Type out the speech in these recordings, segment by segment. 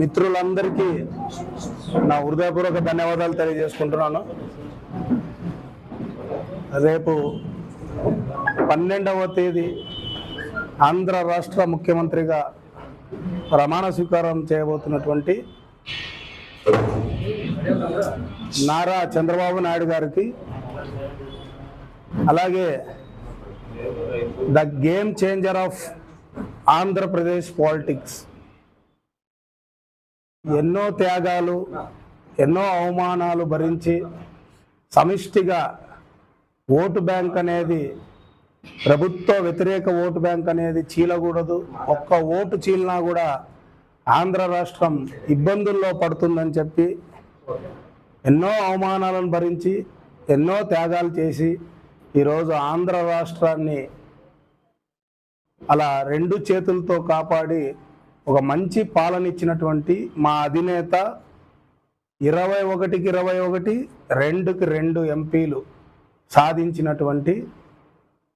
మిత్రులందరికీ నా హృదయపూర్వక ధన్యవాదాలు తెలియజేసుకుంటున్నాను. రేపు పన్నెండవ తేదీ ఆంధ్ర రాష్ట్ర ముఖ్యమంత్రిగా ప్రమాణ స్వీకారం చేయబోతున్నటువంటి నారా చంద్రబాబు నాయుడు గారికి అలాగే the game changer of Andhra Pradesh politics ఎన్నో త్యాగాలు ఎన్నో అవమానాలు భరించి సమిష్టిగా ఓటు బ్యాంక్ అనేది ప్రభుత్వ వ్యతిరేక ఓటు బ్యాంక్ అనేది చీలకూడదు. ఒక్క ఓటు చీలినా కూడా ఆంధ్ర రాష్ట్రం ఇబ్బందుల్లో పడుతుందని చెప్పి ఎన్నో అవమానాలను భరించి ఎన్నో త్యాగాలు చేసి ఈరోజు ఆంధ్ర రాష్ట్రాన్ని అలా రెండు చేతులతో కాపాడి ఒక మంచి పాలన ఇచ్చినటువంటి మా అధినేత ఇరవై ఒకటికి ఇరవై ఒకటి రెండుకి రెండు ఎంపీలు సాధించినటువంటి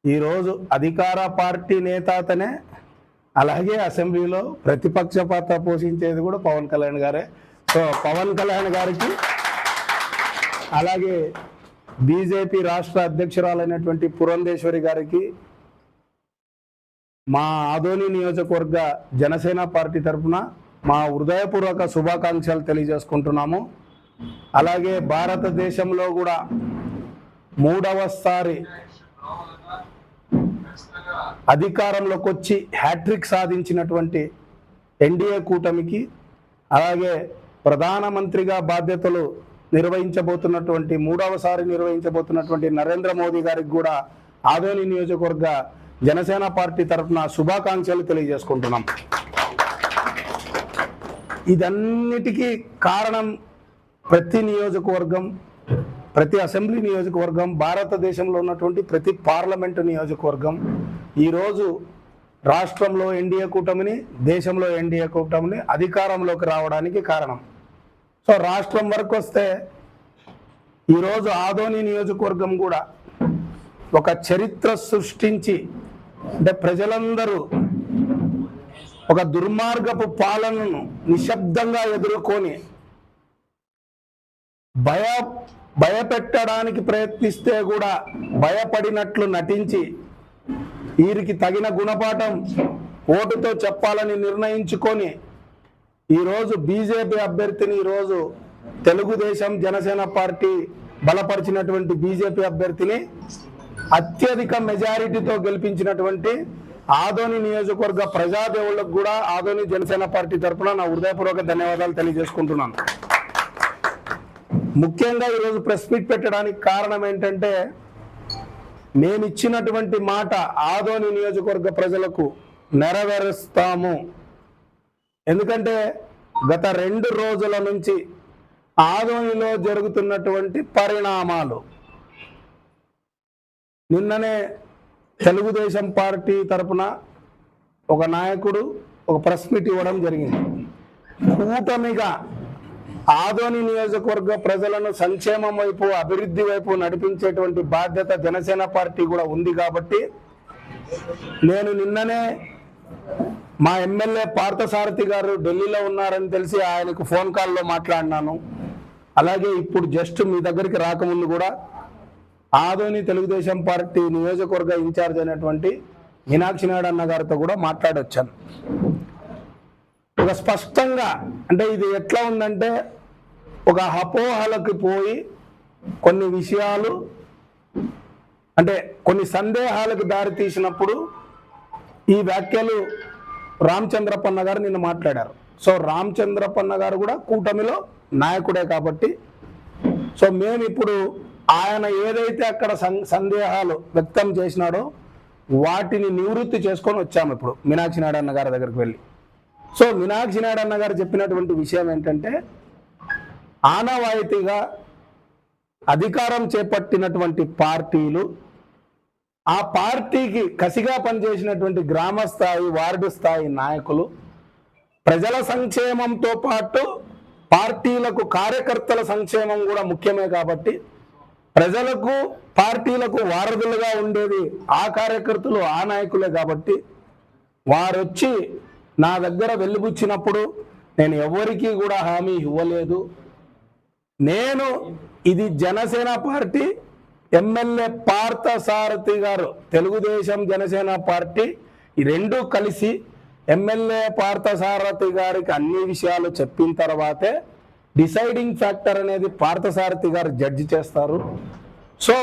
ఈరోజు అధికార పార్టీ నేత అతనే అలాగే అసెంబ్లీలో ప్రతిపక్ష పాత్ర పోషించేది కూడా పవన్ కళ్యాణ్ గారే. సో పవన్ కళ్యాణ్ గారికి అలాగే బీజేపీ రాష్ట్ర అధ్యక్షురాలైనటువంటి పురంధేశ్వరి గారికి మా ఆదోని నియోజకవర్గ జనసేన పార్టీ తరఫున మా హృదయపూర్వక శుభాకాంక్షలు తెలియజేసుకుంటున్నాము. అలాగే భారతదేశంలో కూడా మూడవసారి అధికారంలోకి వచ్చి హ్యాట్రిక్ సాధించినటువంటి ఎన్డీఏ కూటమికి అలాగే ప్రధానమంత్రిగా బాధ్యతలు నిర్వహించబోతున్నటువంటి మూడవసారి నిర్వహించబోతున్నటువంటి నరేంద్ర మోదీ గారికి కూడా ఆదోని నియోజకవర్గ జనసేన పార్టీ తరఫున శుభాకాంక్షలు తెలియజేసుకుంటున్నాం. ఇదన్నిటికీ కారణం ప్రతి నియోజకవర్గం ప్రతి అసెంబ్లీ నియోజకవర్గం భారతదేశంలో ఉన్నటువంటి ప్రతి పార్లమెంటు నియోజకవర్గం. ఈరోజు రాష్ట్రంలో ఎన్డీఏ కూటమిని దేశంలో ఎన్డీఏ కూటమిని అధికారంలోకి రావడానికి కారణం. సో రాష్ట్రం వరకు వస్తే ఈరోజు ఆదోని నియోజకవర్గం కూడా ఒక చరిత్ర సృష్టించి అంటే ప్రజలందరూ ఒక దుర్మార్గపు పాలనను నిశ్శబ్దంగా ఎదుర్కొని భయ భయపెట్టడానికి ప్రయత్నిస్తే కూడా భయపడినట్లు నటించి వీరికి తగిన గుణపాఠం ఓటుతో చెప్పాలని నిర్ణయించుకొని ఈరోజు బీజేపీ అభ్యర్థిని ఈరోజు తెలుగుదేశం జనసేన పార్టీ బలపరిచినటువంటి బీజేపీ అభ్యర్థిని అత్యధిక మెజారిటీతో గెలిపించినటువంటి ఆదోని నియోజకవర్గ ప్రజాదేవులకు కూడా ఆదోని జనసేన పార్టీ తరఫున నా హృదయపూర్వక ధన్యవాదాలు తెలియజేసుకుంటున్నాను. ముఖ్యంగా ఈరోజు ప్రెస్ మీట్ పెట్టడానికి కారణం ఏంటంటే నేను ఇచ్చినటువంటి మాట ఆదోని నియోజకవర్గ ప్రజలకు నెరవేరుస్తాము. ఎందుకంటే గత రెండు రోజుల నుంచి ఆదోనిలో జరుగుతున్నటువంటి పరిణామాలు నిన్ననే తెలుగుదేశం పార్టీ తరపున ఒక నాయకుడు ఒక ప్రెస్ మీట్ ఇవ్వడం జరిగింది. కూటమిగా ఆదోని నియోజకవర్గ ప్రజలను సంక్షేమం వైపు అభివృద్ధి వైపు నడిపించేటువంటి బాధ్యత జనసేన పార్టీ కూడా ఉంది కాబట్టి నేను నిన్ననే మా ఎమ్మెల్యే పార్థసారథి గారు ఢిల్లీలో ఉన్నారని తెలిసి ఆయనకు ఫోన్ కాల్లో మాట్లాడినాను. అలాగే ఇప్పుడు జస్ట్ మీ దగ్గరికి రాకముందు కూడా ఆదోని తెలుగుదేశం పార్టీ నియోజకవర్గ ఇన్ఛార్జ్ అయినటువంటి మీనాక్షి నాయుడు అన్న గారితో కూడా మాట్లాడొచ్చాను. ఒక స్పష్టంగా అంటే ఇది ఎట్లా ఉందంటే ఒక అపోహలకు పోయి కొన్ని విషయాలు అంటే కొన్ని సందేహాలకు దారి తీసినప్పుడు ఈ వ్యాఖ్యలు రామచంద్రపన్న గారు నిన్న మాట్లాడారు. సో రామచంద్రపన్న గారు కూడా కూటమిలో నాయకుడే కాబట్టి సో మేము ఇప్పుడు ఆయన ఏదైతే అక్కడ సం- సందేహాలు వ్యక్తం చేసినాడో వాటిని నివృత్తి చేసుకొని వచ్చాము ఇప్పుడు మీనాక్షి నాయుడు అన్న గారి దగ్గరికి వెళ్ళి. సో మీనాక్షి నాయుడు అన్న గారు చెప్పినటువంటి విషయం ఏంటంటే ఆనవాయితీగా అధికారం చేపట్టినటువంటి పార్టీలు ఆ పార్టీకి కసిగా పనిచేసినటువంటి గ్రామ స్థాయి వార్డు స్థాయి నాయకులు ప్రజల సంక్షేమంతో పాటు పార్టీలకు కార్యకర్తల సంక్షేమం కూడా ముఖ్యమే కాబట్టి ప్రజలకు పార్టీలకు వారధులుగా ఉండేది ఆ కార్యకర్తలు ఆ నాయకులే కాబట్టి వారొచ్చి నా దగ్గర వెలుబుచ్చినప్పుడు నేను ఎవరికీ కూడా హామీ ఇవ్వలేదు. నేను ఇది జనసేన పార్టీ ఎమ్మెల్యే పార్థ సారథి గారు తెలుగుదేశం జనసేన పార్టీ ఈ రెండు కలిసి ఎమ్మెల్యే పార్థ సారథి గారికి అన్ని విషయాలు చెప్పిన తర్వాతే డిసైడింగ్ ఫ్యాక్టర్ అనేది పార్థసారథి గారు జడ్జి చేస్తారు. సో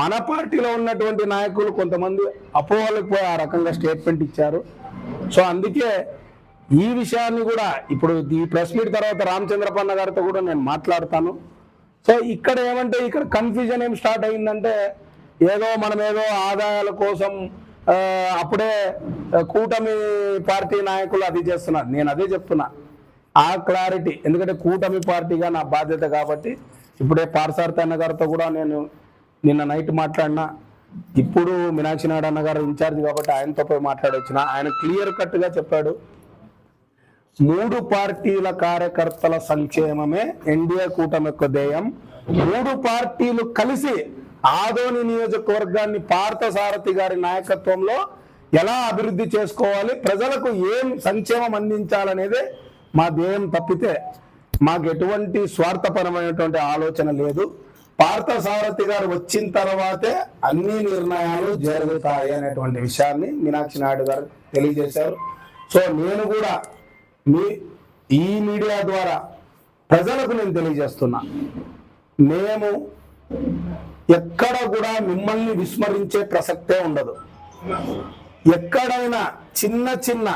మన పార్టీలో ఉన్నటువంటి నాయకులు కొంతమంది అపోహలకు పోయి ఆ రకంగా స్టేట్మెంట్ ఇచ్చారు. సో అందుకే ఈ విషయాన్ని కూడా ఇప్పుడు ఈ ప్రెస్ మీట్ తర్వాత రామచంద్రపన్న గారితో కూడా నేను మాట్లాడతాను. సో ఇక్కడ ఏమంటే ఇక్కడ కన్ఫ్యూజన్ ఏం స్టార్ట్ అయిందంటే ఏదో మనం ఏదో ఆదాయాల కోసం అప్పుడే కూటమి పార్టీ నాయకులు అది చేస్తున్నారు. నేను అదే చెప్తున్నా. ఆ క్లారిటీ ఎందుకంటే కూటమి పార్టీగా నా బాధ్యత కాబట్టి ఇప్పుడే పార్సార్థ అన్నగారితో కూడా నేను నిన్న నైట్ మాట్లాడినా. ఇప్పుడు మీనాక్షి నాయుడు అన్నగారు ఇన్ఛార్జ్ కాబట్టి ఆయనతో పోయి మాట్లాడొచ్చిన. ఆయన క్లియర్ కట్గా చెప్పాడు. మూడు పార్టీల కార్యకర్తల సంక్షేమమే ఎన్డీఏ కూటమి యొక్క ధ్యేయం. మూడు పార్టీలు కలిసి ఆదోని నియోజకవర్గాన్ని పార్థసారథి గారి నాయకత్వంలో ఎలా అభివృద్ధి చేసుకోవాలి? ప్రజలకు ఏం సంక్షేమం అందించాలనేదే మా ధ్యేయం తప్పితే మాకు ఎటువంటి స్వార్థపరమైనటువంటి ఆలోచన లేదు. పార్థసారథి గారు వచ్చిన తర్వాతే అన్ని నిర్ణయాలు జరుగుతాయి అనేటువంటి విషయాన్ని మీనాక్షి నాయుడు గారు తెలియజేశారు. సో నేను కూడా మీ ఈ మీడియా ద్వారా ప్రజలకు నేను తెలియజేస్తున్నా. మేము ఎక్కడ కూడా మిమ్మల్ని విస్మరించే ప్రసక్తే ఉండదు. ఎక్కడైనా చిన్న చిన్న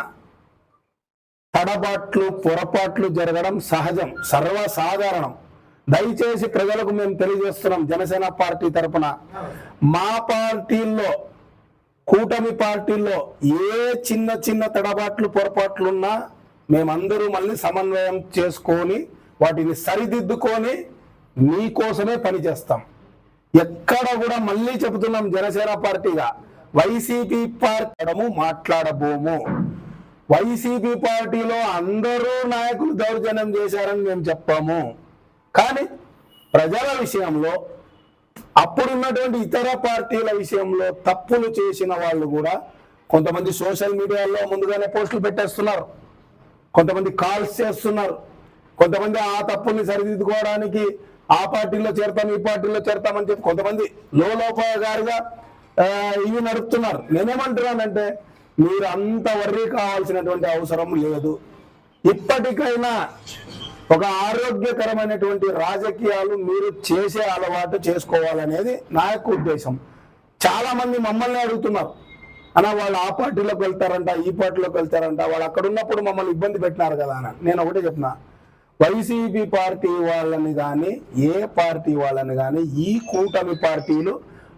తడబాట్లు పొరపాట్లు జరగడం సహజం సర్వసాధారణం. దయచేసి ప్రజలకు మేము తెలియజేస్తున్నాం జనసేన పార్టీ తరపున. మా పార్టీల్లో కూటమి పార్టీల్లో ఏ చిన్న చిన్న తడబాట్లు పొరపాట్లున్నా మేమందరూ మళ్ళీ సమన్వయం చేసుకొని వాటిని సరిదిద్దుకొని మీకోసమే పనిచేస్తాం ఎక్కడ కూడా మళ్ళీ చెబుతున్నాం జనసేన పార్టీగా. YCP party మాట్లాడబోము. వైసీపీ పార్టీలో అందరూ నాయకులు దౌర్జన్యం చేశారని మేము చెప్పాము. కానీ ప్రజల విషయంలో అప్పుడున్నటువంటి ఇతర పార్టీల విషయంలో తప్పులు చేసిన వాళ్ళు కూడా కొంతమంది సోషల్ మీడియాలో ముందుగానే పోస్టులు పెట్టేస్తున్నారు. కొంతమంది కాల్స్ చేస్తున్నారు. కొంతమంది ఆ తప్పుల్ని సరిదిద్దుకోవడానికి ఆ పార్టీలో చేరతాం ఈ పార్టీలో చేరతామని చెప్పి కొంతమంది లోలోపగారిగా ఆ, ఇవి నడుపుతున్నారు. నేనేమంటున్నానంటే మీరు అంత వర్రీ కావాల్సినటువంటి అవసరం లేదు. ఇప్పటికైనా ఒక ఆరోగ్యకరమైనటువంటి రాజకీయాలు మీరు చేసే అలవాటు చేసుకోవాలనేది నా యొక్క ఉద్దేశం. చాలా మంది మమ్మల్ని అడుగుతున్నారు. అన్న వాళ్ళు ఆ పార్టీలోకి వెళ్తారంట ఈ పార్టీలోకి వెళ్తారంట వాళ్ళు అక్కడ ఉన్నప్పుడు మమ్మల్ని ఇబ్బంది పెట్టినారు కదా అని నేను ఒకటే చెప్తున్నా. వైసీపీ పార్టీ వాళ్ళని కానీ ఏ పార్టీ వాళ్ళని కానీ ఈ కూటమి పార్టీలు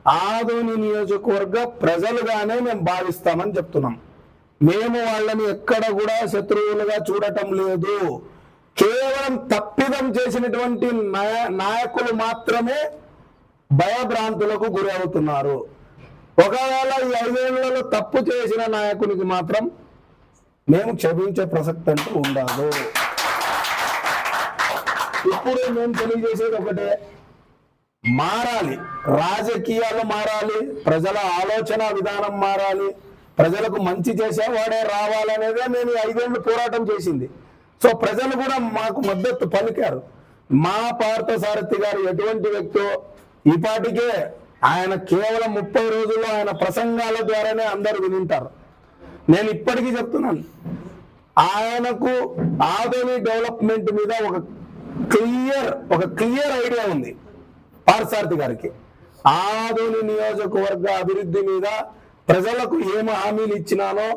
ఆదోని నియోజకవర్గ ప్రజలుగానే మేము భావిస్తామని చెప్తున్నాం. మేము వాళ్ళని ఎక్కడ కూడా శత్రువులుగా చూడటం లేదు. కేవలం తప్పిదం చేసినటువంటి నాయకులు మాత్రమే భయభ్రాంతులకు గురి అవుతున్నారు. ఒకవేళ ఈ ఐదేళ్ళలో తప్పు చేసిన నాయకునికి మాత్రం మేము క్షమించే ప్రసక్తి అంటూ ఉండదు ఇప్పుడు మేము తెలియజేసేది ఒకటే. మారాలి. రాజకీయాలు మారాలి ప్రజల ఆలోచన విధానం మారాలి ప్రజలకు మంచి చేసేవాడే రావాలనేదే మేము ఐదేళ్ళు ఐదేళ్ళు పోరాటం చేసింది. సో ప్రజలు కూడా మాకు మద్దతు పలికారు. మా పార్థసారథి గారు ఎటువంటి వ్యక్తో ఈ ఆయన కేవలం ముప్పై రోజుల్లో ఆయన ప్రసంగాల ద్వారానే అందరూ వినింటారు. నేను ఇప్పటికీ చెప్తున్నాను. ఆయనకు ఆదోని డెవలప్మెంట్ మీద ఒక క్లియర్ ఒక క్లియర్ ఐడియా ఉంది. పార్సార్థి గారికి. ఆదోని నియోజకవర్గ అభివృద్ధి మీద ప్రజలకు ఏం హామీలు ఇచ్చినానో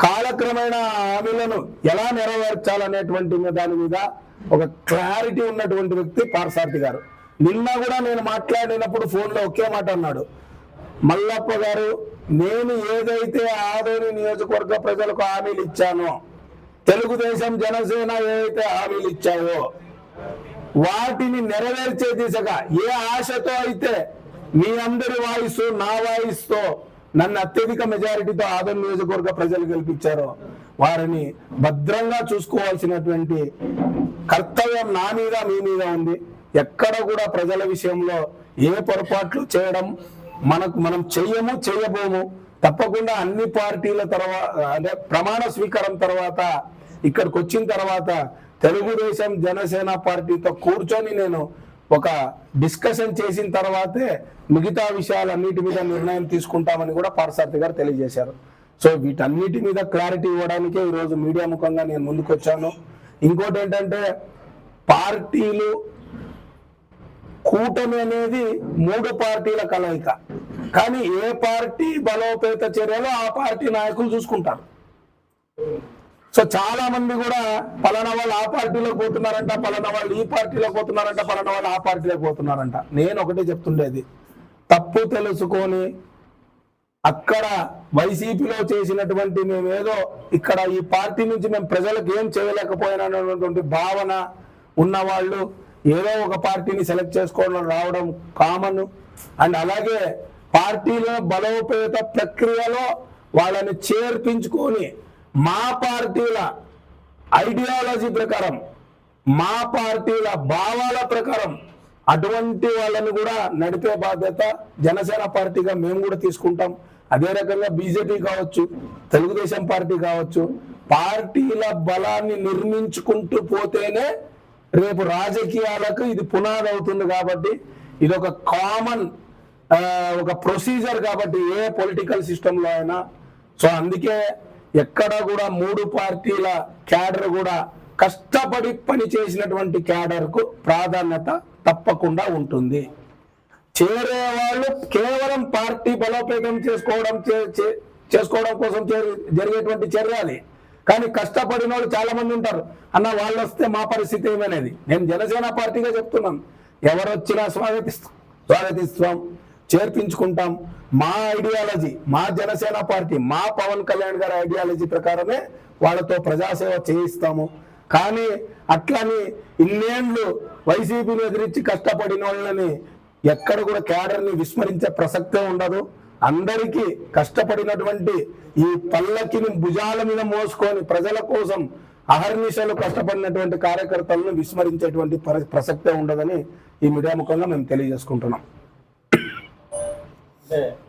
కాలక్రమేణ హామీలను ఎలా నెరవేర్చాలనేటువంటి దాని మీద ఒక క్లారిటీ ఉన్నటువంటి వ్యక్తి పార్సార్థి గారు. నిన్న కూడా నేను మాట్లాడినప్పుడు ఫోన్లో ఒకే మాట అన్నాడు. మల్లప్ప గారు నేను ఏదైతే ఆదోని నియోజకవర్గ ప్రజలకు హామీలు ఇచ్చానో తెలుగుదేశం జనసేన ఏదైతే హామీలు ఇచ్చావో వాటిని నెరవేర్చే దిశగా ఏ ఆశతో అయితే మీ అందరి వాయిస్ నా వాయిస్తో నన్ను అత్యధిక మెజారిటీతో ఆదరణ నియోజకవర్గ ప్రజలు గెలిపించారో వారిని భద్రంగా చూసుకోవాల్సినటువంటి కర్తవ్యం నా మీద మీ మీద ఉంది. ఎక్కడ కూడా ప్రజల విషయంలో ఏ పొరపాట్లు చేయడం మనకు మనం చెయ్యము చేయబోము తప్పకుండా అన్ని పార్టీల తర్వాత అంటే ప్రమాణ స్వీకారం తర్వాత ఇక్కడికి వచ్చిన తర్వాత తెలుగుదేశం జనసేన పార్టీతో కూర్చొని నేను ఒక డిస్కషన్ చేసిన తర్వాతే మిగతా విషయాలన్నిటి మీద నిర్ణయం తీసుకుంటామని కూడా పార్సార్థి గారు తెలియజేశారు. సో వీటన్నిటి మీద క్లారిటీ ఇవ్వడానికే ఈరోజు మీడియా ముఖంగా నేను ముందుకు వచ్చాను ఇంకోటి ఏంటంటే పార్టీలు కూటమి అనేది మూడు పార్టీల కలయిక. కానీ ఏ పార్టీ బలోపేత చర్యలో ఆ పార్టీ నాయకులు చూసుకుంటారు. సో చాలా మంది కూడా పలానా వాళ్ళు ఆ పార్టీలో పోతున్నారంట పలానా వాళ్ళు ఈ పార్టీలో పోతున్నారంట పలానా వాళ్ళు ఆ పార్టీలో పోతున్నారంట. నేను ఒకటే చెప్తుండేది. తప్పు తెలుసుకొని అక్కడ వైసీపీలో చేసినటువంటి మేమేదో ఇక్కడ ఈ పార్టీ నుంచి మేము ప్రజలకు ఏం చేయలేకపోయినటువంటి భావన ఉన్నవాళ్ళు ఏదో ఒక పార్టీని సెలెక్ట్ చేసుకోవడం రావడం కామన్. అండ్ అలాగే పార్టీలో బలోపేత ప్రక్రియలో వాళ్ళని చేర్పించుకొని మా పార్టీల ఐడియాలజీ ప్రకారం మా పార్టీల భావాల ప్రకారం అటువంటి వాళ్ళని కూడా నడిపే బాధ్యత జనసేన పార్టీగా మేము కూడా తీసుకుంటాం. అదే రకంగా బీజేపీ కావచ్చు తెలుగుదేశం పార్టీ కావచ్చు పార్టీల బలాన్ని నిర్మించుకుంటూ పోతేనే రేపు రాజకీయాలకు ఇది పునాది అవుతుంది కాబట్టి ఇది ఒక కామన్ ఒక ప్రొసీజర్ కాబట్టి ఏ పొలిటికల్ సిస్టంలో అయినా. సో అందుకే ఎక్కడ కూడా మూడు పార్టీల క్యాడర్ కూడా కష్టపడి పని చేసినటువంటి ప్రాధాన్యత తప్పకుండా ఉంటుంది. చేరే వాళ్ళు కేవలం పార్టీ బలోపేతం చేసుకోవడం చే- చే- చేసుకోవడం కోసం జరిగేటువంటి చర్యలే. కానీ కష్టపడిన వాళ్ళు చాలా మంది ఉంటారు. అన్న వాళ్ళు వస్తే మా పరిస్థితి ఏమనేది? నేను జనసేన పార్టీగా చెప్తున్నాను. ఎవరు వచ్చినా స్వాగతిస్తాం స్వాగతిస్తాం. చేర్పించుకుంటాం. మా ఐడియాలజీ మా జనసేన పార్టీ మా పవన్ కళ్యాణ్ గారి ఐడియాలజీ ప్రకారమే వాళ్ళతో ప్రజాసేవ చేయిస్తాము. కానీ అట్లని ఇన్నేళ్ళు వైసీపీని ఎదిరించి కష్టపడిన వాళ్ళని ఎక్కడ కూడా క్యాడర్ని విస్మరించే ప్రసక్తే ఉండదు. అందరికీ కష్టపడినటువంటి ఈ పల్లకిని భుజాల మీద మోసుకొని ప్రజల కోసం అహర్నిశలు కష్టపడినటువంటి కార్యకర్తలను విస్మరించేటువంటి ప్ర- ప్రసక్తే ఉండదని ఈ మీడియా ముఖంగా మేము తెలియజేసుకుంటున్నాం. అంటే